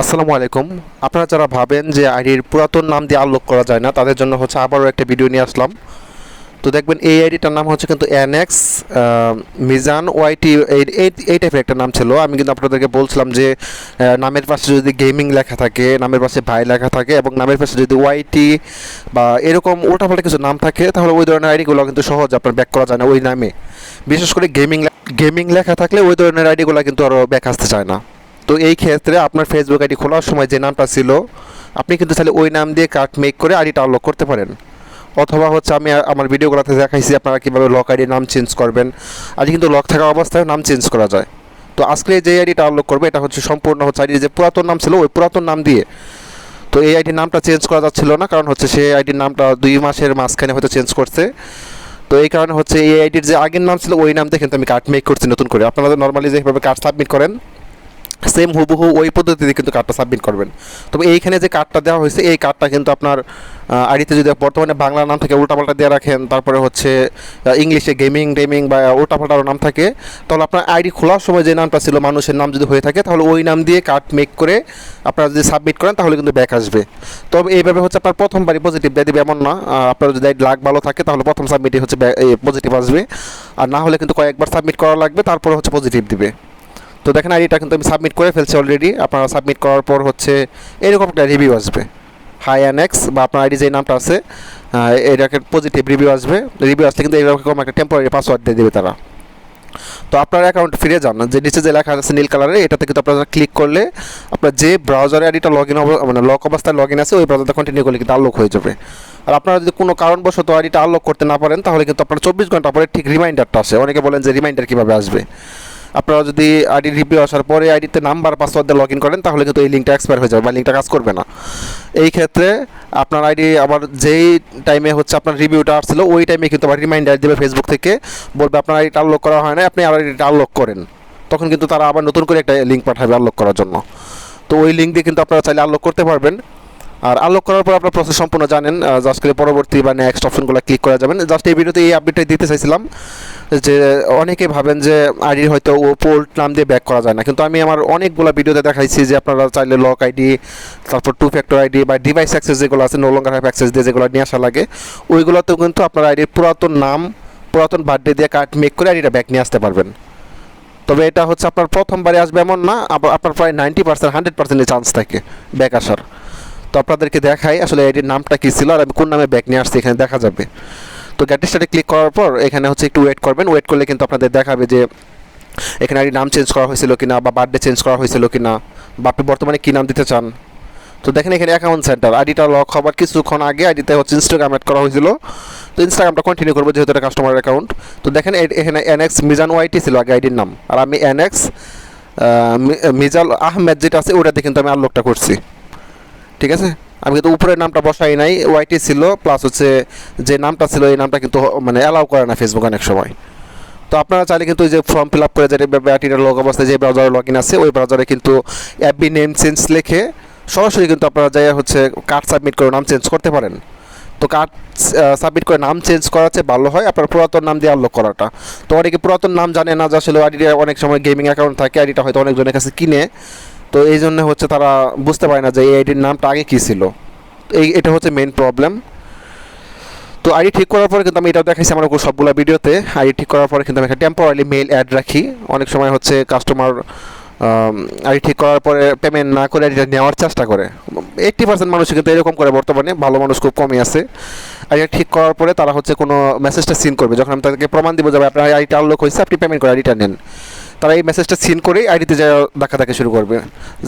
আসসালামু আলাইকুম। আপনারা যারা ভাবেন যে আইডির পুরাতন নাম দিয়ে আনলক করা যায় না, তাদের জন্য হচ্ছে আবারও একটা ভিডিও নিয়ে আসলাম। তো দেখবেন এই আইডিটার নাম হচ্ছে কিন্তু এনএক্স মিজান ওয়াইটি এই টাইপের একটা নাম ছিল। আমি কিন্তু আপনাদেরকে বলছিলাম যে নামের পাশে যদি গেমিং লেখা থাকে, নামের পাশে ভাই লেখা থাকে এবং নামের পাশে যদি ওয়াইটি বা এরকম উল্টাপাল্টা কিছু নাম থাকে, তাহলে ওই ধরনের আইডিগুলো কিন্তু সহজ আপনার ব্যাক করা যায় না ওই নামে। বিশেষ করে গেমিং গেমিং লেখা থাকলে ওই ধরনের আইডিগুলো কিন্তু আরও ব্যাক আসতে চায় না। তো এই ক্ষেত্রে আপনার ফেসবুক আইডি খোলার সময় যে নামটা ছিল, আপনি কিন্তু তাহলে ওই নাম দিয়ে কার্ড মেক করে আইডিটা আনলক করতে পারেন। অথবা হচ্ছে আমি আমার ভিডিওগুলোতে দেখাইছি আপনারা কীভাবে লক আইডির নাম চেঞ্জ করবেন। আজ কিন্তু লক থাকা অবস্থায় নাম চেঞ্জ করা যায়। তো আজকে যে আইডিটা আনলক করবে, এটা হচ্ছে সম্পূর্ণ হচ্ছে আইডির যে পুরাতন নাম ছিল, ওই পুরাতন নাম দিয়ে। তো এই আইডির নামটা চেঞ্জ করা যাচ্ছিল না, কারণ হচ্ছে সেই আইডির নামটা দুই মাসের মাঝখানে হয়তো চেঞ্জ করছে। তো এই কারণে হচ্ছে এই আইডির যে আগের নাম ছিল, ওই নাম দিয়ে কিন্তু আমি কার্ড মেক করছি নতুন করে। আপনারা নর্মালি যেভাবে কার্ড সাবমিট করেন সেম হুবহু ওই পদ্ধতিতে কিন্তু কার্ডটা সাবমিট করবেন। তবে এইখানে যে কার্ডটা দেওয়া হয়েছে, এই কার্ডটা কিন্তু আপনার আইডিতে যদি বর্তমানে বাংলা নাম থেকে উল্টাপাল্টা দিয়ে রাখেন, তারপরে হচ্ছে ইংলিশে গেমিং টেমিং বা উল্টাপাল্টারও নাম থাকে, তাহলে আপনার আইডি খোলার সময় যে নামটা ছিল, মানুষের নাম যদি হয়ে থাকে, তাহলে ওই নাম দিয়ে কার্ড মেক করে আপনারা যদি সাবমিট করেন, তাহলে কিন্তু ব্যাক আসবে। তবে এইভাবে হচ্ছে আপনার প্রথমবারই পজিটিভ দিয়ে দিবে, এমন না আপনার যদি লাখ ভালো থাকে, তাহলে প্রথম সাবমিটে হচ্ছে পজিটিভ আসবে। আর না হলে কিন্তু কয়েকবার সাবমিট করা লাগবে, তারপরে হচ্ছে পজিটিভ দিবে। তো দেখেন আইডিটা কিন্তু আমি সাবমিট করে ফেলছি অলরেডি আপনারা সাবমিট করার পর হচ্ছে এরকম একটা রিভিউ আসবে। হাই অ্যান এক্স বা আপনার আইডি যে নামটা আছে এটাকে পজিটিভ রিভিউ আসবে। রিভিউ আসলে কিন্তু এরকম একটা টেম্পোরারি পাসওয়ার্ড দিয়ে দেবে তারা। তো আপনার অ্যাকাউন্ট ফিরে যান। যে নিচে যে লেখা আছে নীল কালারে এটাতে কিন্তু আপনারা ক্লিক করলে আপনার যে ব্রাউজারে আইডিটা লগ ইন মানে লক অবস্থায় লগ ইন আছে, ওই ব্রাউজারটা কন্টিনিউ করলে কিন্তু আনলক হয়ে যাবে। আর আপনারা যদি কোনো কারণবশত আইডিটা আনলক করতে না পারেন, তাহলে কিন্তু আপনার চব্বিশ ঘণ্টা পরে ঠিক রিমাইন্ডারটা আসে। অনেকে বলেন যে রিমাইন্ডার কীভাবে আসবে? আপনারা যদি আইডি রিভিউ আসার পরে আইডিতে নাম্বার পাসওয়ার্ড দিয়ে লগ ইন করেন, তাহলে কিন্তু এই লিঙ্কটা এক্সপায়ার হয়ে যাবে বা লিঙ্কটা কাজ করবে না। এই ক্ষেত্রে আপনার আইডি আবার যেই টাইমে হচ্ছে আপনার রিভিউটা আসছিল, ওই টাইমে কিন্তু আবার রিমাইন্ডার দেবে ফেসবুক থেকে, বলবে আপনার আইডিটা আনলক করা হয় না আপনি আবার আইডিটা আনলক করেন। তখন কিন্তু তারা আবার নতুন করে একটা লিঙ্ক পাঠাবে আনলক করার জন্য। তো ওই লিঙ্ক দিয়ে কিন্তু আপনারা চাইলে আনলক করতে পারবেন। আর আনলক করার পর আপনার প্রসেস সম্পূর্ণ জানেন জাস্ট করে পরবর্তী বা নেক্সট অপশনগুলো ক্লিক করা যাবেন জাস্ট এই ভিডিওতে এই আপডেটটাই দিতে চাইছিলাম যে অনেকে ভাবেন যে আইডি হয়তো ও পোল্ট নাম দিয়ে ব্যাক করা যায় না। কিন্তু আমি আমার অনেকগুলো ভিডিওতে দেখাইছি যে আপনারা চাইলে লক আইডি তারপর টু ফ্যাক্টর আইডি বা ডিভাইস অ্যাক্সেস যেগুলো আছে নো লঙ্গার হ্যাভ অ্যাক্সেস দিয়ে যেগুলো নিয়ে আসা লাগে, ওইগুলোতেও কিন্তু আপনার আইডির পুরাতন নাম, পুরাতন বার্থডে দিয়ে কার্ড মেক করে আইডিটা ব্যাক নিয়ে আসতে পারবেন। তবে এটা হচ্ছে আপনার প্রথমবারে আসবে এমন না আপনার প্রায় নাইনটি পার্সেন্ট হান্ড্রেড পার্সেন্টের চান্স থাকে ব্যাক আসার। তো আপনাদেরকে দেখাই আসলে আইডির নামটা কী ছিল আর আমি কোন নামে ব্যাক নিয়ে আসছি এখানে দেখা যাবে। তো গ্যাট স্টার্টে ক্লিক করার পর এখানে হচ্ছে একটু ওয়েট করবেন। ওয়েট করলে কিন্তু আপনাদের দেখাবে যে এখানে আইডি নাম চেঞ্জ করা হয়েছিল কিনা বা বার্থডে চেঞ্জ করা হয়েছিল কিনা বা আপনি বর্তমানে কী নাম দিতে চান। তো দেখেন এখানে অ্যাকাউন্ট সেন্টার আইডিটা লক হবার কিছুক্ষণ আগে আইডিতে হচ্ছে ইনস্টাগ্রাম অ্যাড করা হয়েছিল। তো ইনস্টাগ্রামটা কন্টিনিউ করব যেহেতু এটা কাস্টমার অ্যাকাউন্ট তো দেখেন এখানে এনএক্স মিজান ওয়াইটি ছিল আগে আইডির নাম। আর আমি এনএক্স মিজাল আহমেদ যেটা আছে ওটাতে কিন্তু আমি আনলকটা করছি। ঠিক আছে? আমি কিন্তু উপরের নামটা বসাই নাই ওয়াইটি ছিল প্লাস হচ্ছে যে নামটা ছিল, এই নামটা কিন্তু মানে অ্যালাউ করে না ফেসবুক অনেক সময়। তো আপনারা চাইলে কিন্তু যে ফর্ম ফিল আপ করে যেটা ব্যাটিটার লগ অবস্থায় যে ব্রাউজারে লগ ইন আছে, ওই ব্রাউজারে কিন্তু অ্যাপবি নেম চেঞ্জ লিখে সরাসরি কিন্তু আপনারা যাই হচ্ছে কার্ড সাবমিট করে নাম চেঞ্জ করতে পারেন। তো কার্ড সাবমিট করে নাম চেঞ্জ করার চেয়ে ভালো হয়, আপনার পুরাতন নাম দিয়ে আনলক করাটা। তো অনেকে পুরাতন নাম জানে না যে আসলে আইডিটা অনেক সময় গেমিং অ্যাকাউন্ট থাকে আইডিটা হয়তো অনেকজনের কাছে কিনে। তো এই জন্য হচ্ছে তারা বুঝতে পারে না যে এই আইডির নামটা আগে কী ছিল। এই, এটা হচ্ছে মেন প্রবলেম তো আইডি ঠিক করার পরে কিন্তু আমি এটাও দেখাইছি আমার সবগুলো ভিডিওতে। আইডি ঠিক করার পরে কিন্তু আমি একটা টেম্পোরারি মেল অ্যাড রাখি। অনেক সময় হচ্ছে কাস্টমার আইডি ঠিক করার পরে পেমেন্ট না করে আইডিটা নেওয়ার চেষ্টা করে। এইট্টি পার্সেন্ট মানুষ কিন্তু এরকম করে বর্তমানে। ভালো মানুষ খুব কমই আছে। আইডিটা ঠিক করার পরে তারা হচ্ছে কোনো মেসেজটা সিন করবে। যখন আমি তাদেরকে প্রমাণ দিব যাবে আপনার আইডিটা আনলক হয়েছে, আপনি পেমেন্ট করে আইডিটা নেন। তারা এই মেসেজটা সিন করেই আইডিতে যা দেখা দেখা শুরু করবে,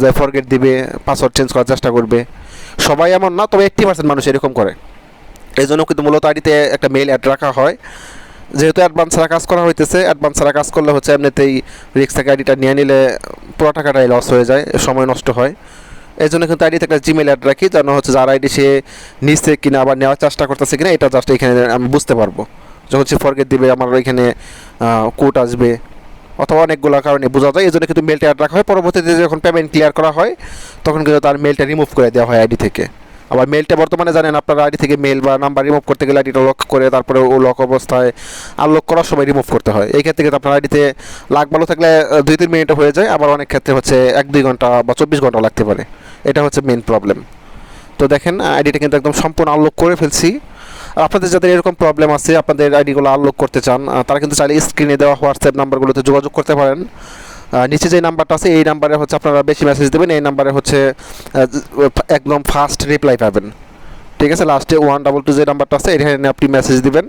যে ফরগেট দিবে পাসওয়ার্ড চেঞ্জ করার চেষ্টা করবে। সবাই এমন না, তবে এইট্টি পার্সেন্ট মানুষ এরকম করে। এই জন্য কিন্তু মূলত আইডিতে একটা মেল অ্যাড রাখা হয়। যেহেতু অ্যাডভান্স ছাড়া কাজ করা হইতেছে অ্যাডভান্স ছাড়া কাজ করলে হচ্ছে এমনিতেই রিক্স থেকে আইডিটা নিয়ে নিলে পুরো টাকাটাই লস হয়ে যায়, সময় নষ্ট হয়। এই জন্য কিন্তু আইডিতে একটা জিমেল অ্যাড রাখি, যেন হচ্ছে যার আইডি সে নিচ্ছে কিনা আবার নেওয়ার চেষ্টা করতেছে কিনা, এটা জাস্ট এখানে আমি বুঝতে পারব। যখন সে ফরগেট দিবে, আমার এখানে কোড আসবে। অথবা অনেকগুলো কারণে বোঝা যায় এই জন্য কিন্তু মেলটা অ্যাড রাখা হয়। পরবর্তীতে যখন পেমেন্ট ক্লিয়ার করা হয়, তখন কিন্তু তার মেলটা রিমুভ করে দেওয়া হয় আইডি থেকে। আবার মেলটা বর্তমানে জানেন আপনার আইডি থেকে মেল বা নাম্বার রিমুভ করতে গেলে আইডিটা লক করে তারপরে ও লক অবস্থায় আনলক করার সময় রিমুভ করতে হয়। এই ক্ষেত্রে কিন্তু আপনার আইডিতে লাখ ভালো থাকলে দুই, তিন মিনিটে হয়ে যায়। আবার অনেক ক্ষেত্রে হচ্ছে এক, দুই ঘণ্টা বা চব্বিশ ঘণ্টা লাগতে পারে। এটা হচ্ছে মেন প্রবলেম তো দেখেন আইডিটা কিন্তু একদম সম্পূর্ণ আনলক করে ফেলছি। আপনাদের যাদের এরকম প্রবলেম আছে, আপনাদের আইডিগুলো আনলক করতে চান তারা কিন্তু চাইলে স্ক্রিনে দেওয়া হোয়াটসঅ্যাপ নাম্বারগুলোতে যোগাযোগ করতে পারেন। নিচে যে নাম্বারটা আছে, এই নাম্বারে হচ্ছে আপনারা বেশি মেসেজ দেবেন, এই নাম্বারে হচ্ছে একদম ফাস্ট রিপ্লাই পাবেন। ঠিক আছে লাস্টে ওয়ান ডাবল টু যে নাম্বারটা আছে, এখানে আপনি মেসেজ দিবেন।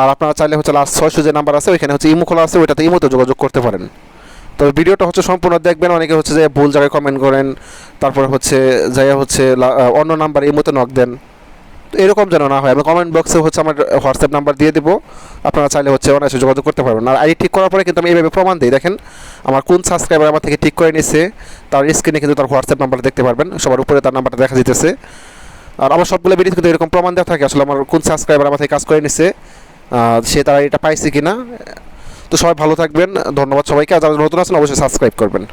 আর আপনারা চাইলে হচ্ছে লাস্ট ছয়শো যে নাম্বার আছে, ওইখানে হচ্ছে ইমো খোলা আছে, ওইটাতে ইমোতে যোগাযোগ করতে পারেন। তবে ভিডিওটা হচ্ছে সম্পূর্ণ দেখবেন, অনেকে হচ্ছে যে ভুল জায়গায় কমেন্ট করেন, তারপর হচ্ছে যাই হচ্ছে অন্য নাম্বার ইমোতে নক দেন। তো এরকম যেন না হয়, আমি কমেন্ট বক্সে হচ্ছে আমার হোয়াটসঅ্যাপ নাম্বার দিয়ে দেবো। আপনারা চাইলে হচ্ছে অনায়াসে যোগাযোগ করতে পারবেন। আর আইডি ঠিক করার পরে কিন্তু আমি এইভাবে প্রমাণ দিই। দেখেন, আমার কোন সাবস্ক্রাইবার আমার থেকে ঠিক করে নিছে, তার স্ক্রিনে কিন্তু তার হোয়াটসঅ্যাপ নাম্বারটা দেখতে পারবেন। সবার উপরে তার নাম্বারটা দেখা যেতেছে আর আমার সবগুলো ভিডিও কিন্তু এরকম প্রমাণ দেওয়া থাকে, আসলে আমার কোন সাবস্ক্রাইবার আমার থেকে কাজ করে নিছে সে তারা এটা পাইছে কি না তো সবাই ভালো থাকবেন, ধন্যবাদ সবাইকে। আর যারা নতুন আছেন, অবশ্যই সাবস্ক্রাইব করবেন।